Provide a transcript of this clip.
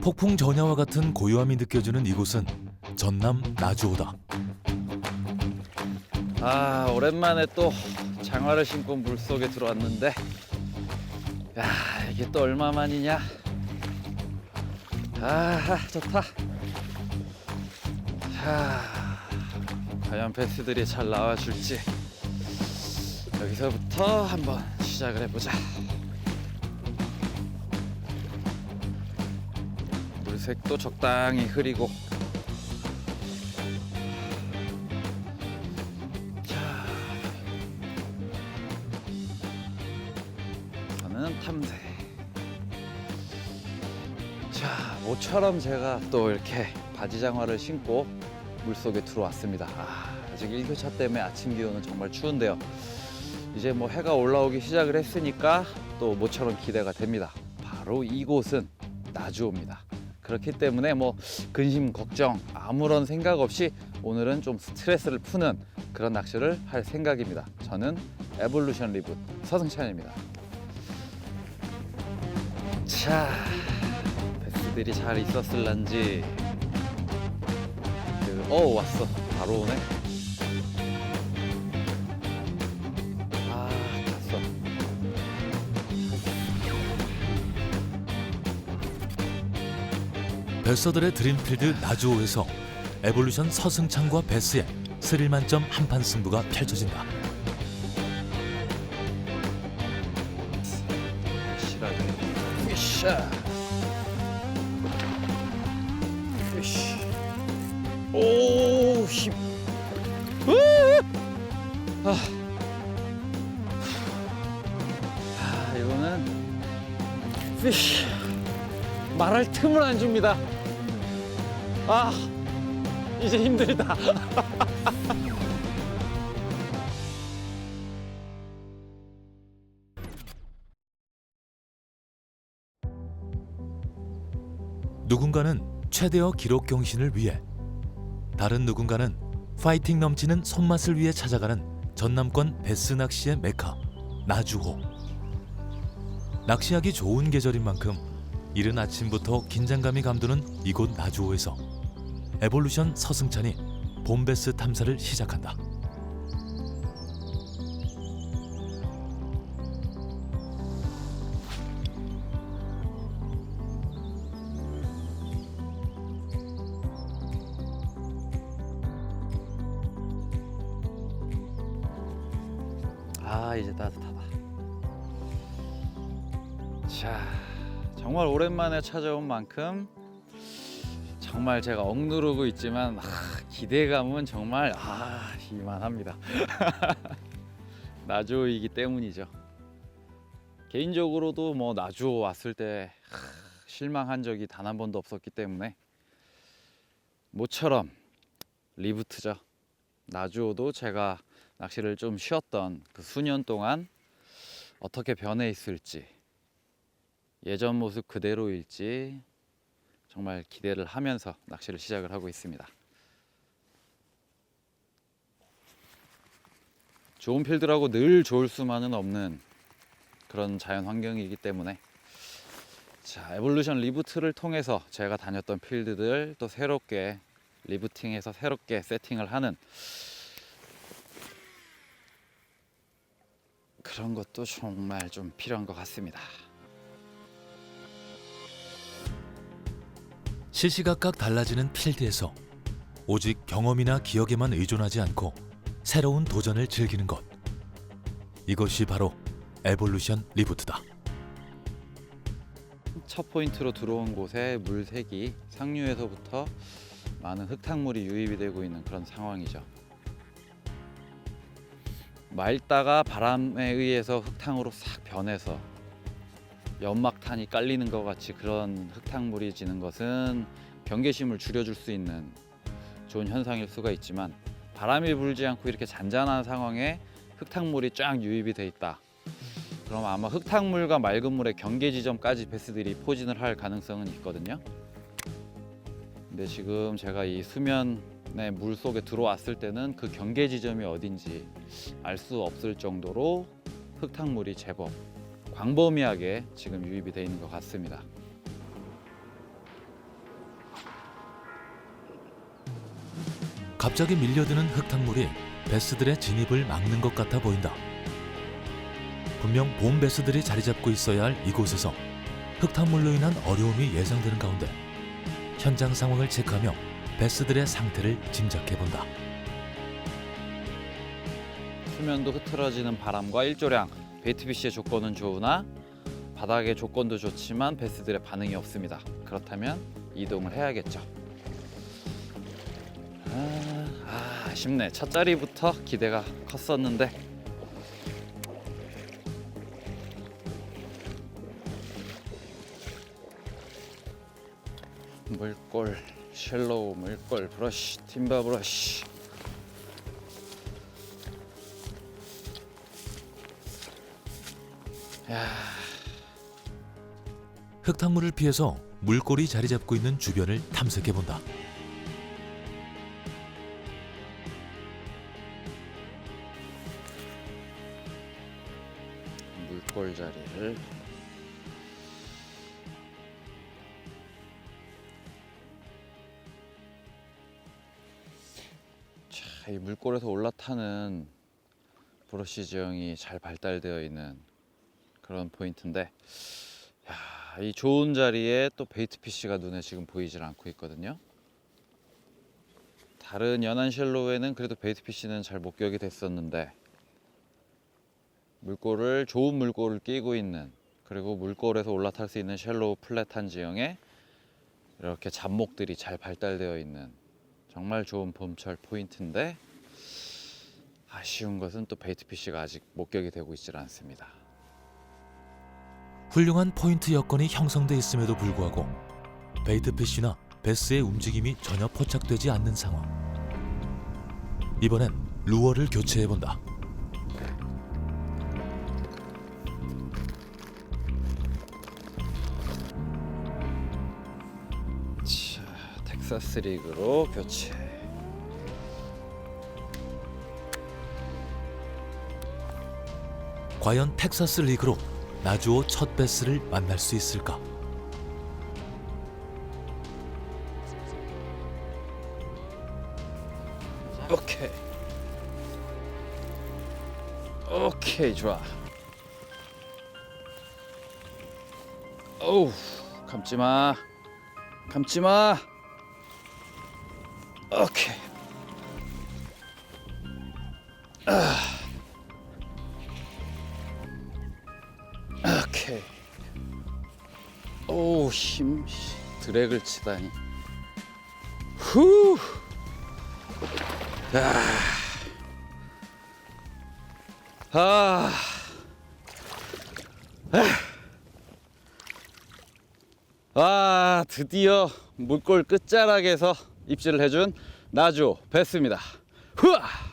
폭풍 전야와 같은 고요함이 느껴지는 이곳은 전남 나주호다. 아 오랜만에 또 장화를 신고 물 속에 들어왔는데 야 이게 또 얼마만이냐? 아 좋다. 자 과연 베스들이 잘 나와줄지 여기서부터 한번 시작을 해보자 물색도 적당히 흐리고 자, 저는 탐색. 자, 모처럼 제가 또 이렇게 바지 장화를 신고 물 속에 들어왔습니다. 아, 아직 1교차 때문에 아침 기온은 정말 추운데요. 이제 뭐 해가 올라오기 시작을 했으니까 또 모처럼 기대가 됩니다. 바로 이곳은 나주호입니다. 그렇기 때문에 뭐 근심 걱정 아무런 생각 없이 오늘은 좀 스트레스를 푸는 그런 낚시를 할 생각입니다. 저는 에볼루션 리붓 서승찬입니다. 자, 베스들이 잘 있었을란지. 그, 어 왔어. 바로 오네. 베서들의 드림필드 나주호에서 에볼루션 서승창과 베스의 스릴 만점 한판 승부가 펼쳐진다. 오, 힘. 으! 아. 아, 이거는 피쉬. 말할 틈을 안 줍니다. 아, 이제 힘들다. 누군가는 최대어 기록 경신을 위해 다른 누군가는 파이팅 넘치는 손맛을 위해 찾아가는 전남권 베스 낚시의 메카 나주호 낚시하기 좋은 계절인 만큼 이른 아침부터 긴장감이 감도는 이곳 나주호에서 에볼루션 서승찬이 봄베스 탐사를 시작한다 아 이제 따뜻하다. 자 정말 오랜만에 찾아온 만큼 정말 제가 억누르고 있지만 아, 기대감은 정말 아 이만합니다. 나주이기 때문이죠. 개인적으로도 뭐 나주 왔을 때 하, 실망한 적이 단 한 번도 없었기 때문에 모처럼 리부트죠. 나주도 제가 낚시를 좀 쉬었던 그 수년 동안 어떻게 변해 있을지 예전 모습 그대로일지 정말 기대를 하면서 낚시를 시작을 하고 있습니다. 좋은 필드라고 늘 좋을 수만은 없는 그런 자연 환경이기 때문에 자 에볼루션 리부트를 통해서 제가 다녔던 필드들 또 새롭게 리부팅해서 새롭게 세팅을 하는 그런 것도 정말 좀 필요한 것 같습니다. 시시각각 달라지는 필드에서 오직 경험이나 기억에만 의존하지 않고 새로운 도전을 즐기는 것. 이것이 바로 에볼루션 리부트다. 첫 포인트로 들어온 곳에 물색이 상류에서부터 많은 흙탕물이 유입이 되고 있는 그런 상황이죠. 맑다가 바람에 의해서 흙탕으로 싹 변해서 연막탄이 깔리는 것 같이 그런 흙탕물이 지는 것은 경계심을 줄여줄 수 있는 좋은 현상일 수가 있지만 바람이 불지 않고 이렇게 잔잔한 상황에 흙탕물이 쫙 유입이 돼 있다. 그럼 아마 흙탕물과 맑은 물의 경계 지점까지 베스들이 포진을 할 가능성은 있거든요. 근데 지금 제가 이 수면의 물 속에 들어왔을 때는 그 경계 지점이 어딘지 알 수 없을 정도로 흙탕물이 제법 광범위하게 지금 유입이 되어 있는 것 같습니다. 갑자기 밀려드는 흙탕물이 베스들의 진입을 막는 것 같아 보인다. 분명 봄 베스들이 자리 잡고 있어야 할 이곳에서 흙탕물로 인한 어려움이 예상되는 가운데 현장 상황을 체크하며 베스들의 상태를 짐작해 본다. 수면도 흐트러지는 바람과 일조량 베이트피쉬의 조건은 좋으나 바닥의 조건도 좋지만 베스들의 반응이 없습니다. 그렇다면 이동을 해야겠죠. 아, 아, 아쉽네. 첫 자리부터 기대가 컸었는데 물골, 쉘로우 물골 브러쉬, 팀바 브러쉬. 야, 흙탕물을 피해서 물골이 자리 잡고 있는 주변을 탐색해 본다. 물골 자리를 자, 이 물골에서 올라타는 브러쉬 지형이 잘 발달되어 있는 그런 포인트인데 야, 이 좋은 자리에 또 베이트 피쉬가 눈에 지금 보이질 않고 있거든요. 다른 연안 쉘로에는 그래도 베이트 피쉬는 잘 목격이 됐었는데 물골을 좋은 물골을 끼고 있는 그리고 물골에서 올라탈 수 있는 쉘로우 플랫한 지형에 이렇게 잡목들이 잘 발달되어 있는 정말 좋은 봄철 포인트인데 아쉬운 것은 또 베이트 피쉬가 아직 목격이 되고 있질 않습니다. 훌륭한 포인트 여건이 형성돼 있음에도 불구하고 베이트 피쉬나 베스의 움직임이 전혀 포착되지 않는 상황. 이번엔 루어를 교체해 본다. 자, 텍사스 리그로 교체. 과연 텍사스 리그로 나주오 첫 베스를 만날 수 있을까? 오케이. 오케이, 좋아. 어우, 감지 마. 감지 마. 오케이. 아. 오케이. 오우, 힘. 씨, 드랙을 치다니. 후. 아. 아, 드디어 물골 끝자락에서 입질을 해준 나주 베스입니다. 후아!